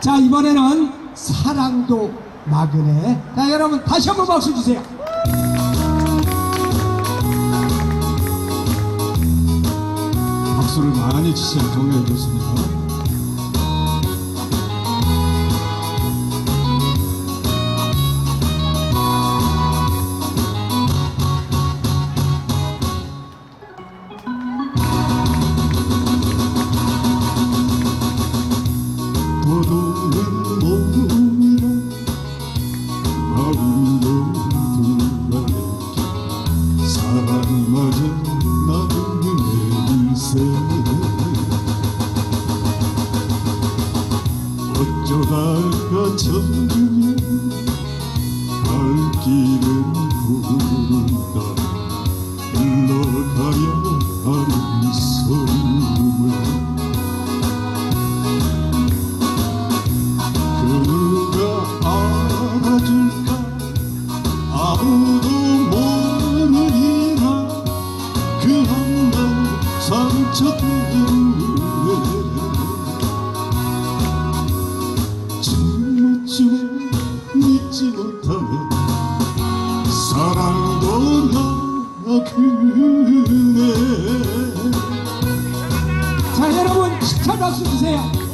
자, 이번에는 사랑도 나그네. 자, 여러분 다시 한번 박수 주세요. 박수를 많이 치셔야 정리해 줬습니다. 사랑마저 나는 내 인생. 어쩌다가 점점 발길 자, 여러분 식차 박수 주세요.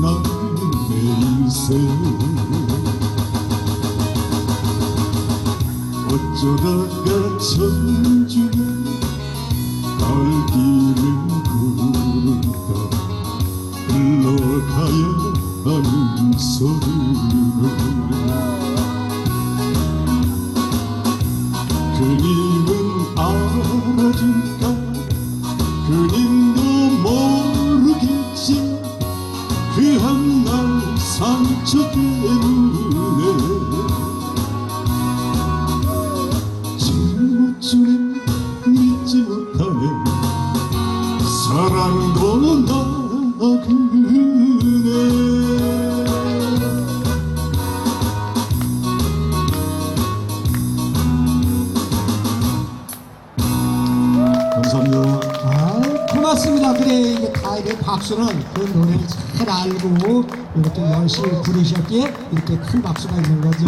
나는 내 인생. 어쩌다가 천중에 발길을 구른다 흘러가야 하는 소리를 때문에 진무쯤 믿지 못하네 사랑도 나 그네 아, 고맙습니다. 그래, 이게 다 이게 박수는 그 노래를 잘 알고 이렇게 열심히 부르셨기에 이렇게 큰 박수가 있는 거죠.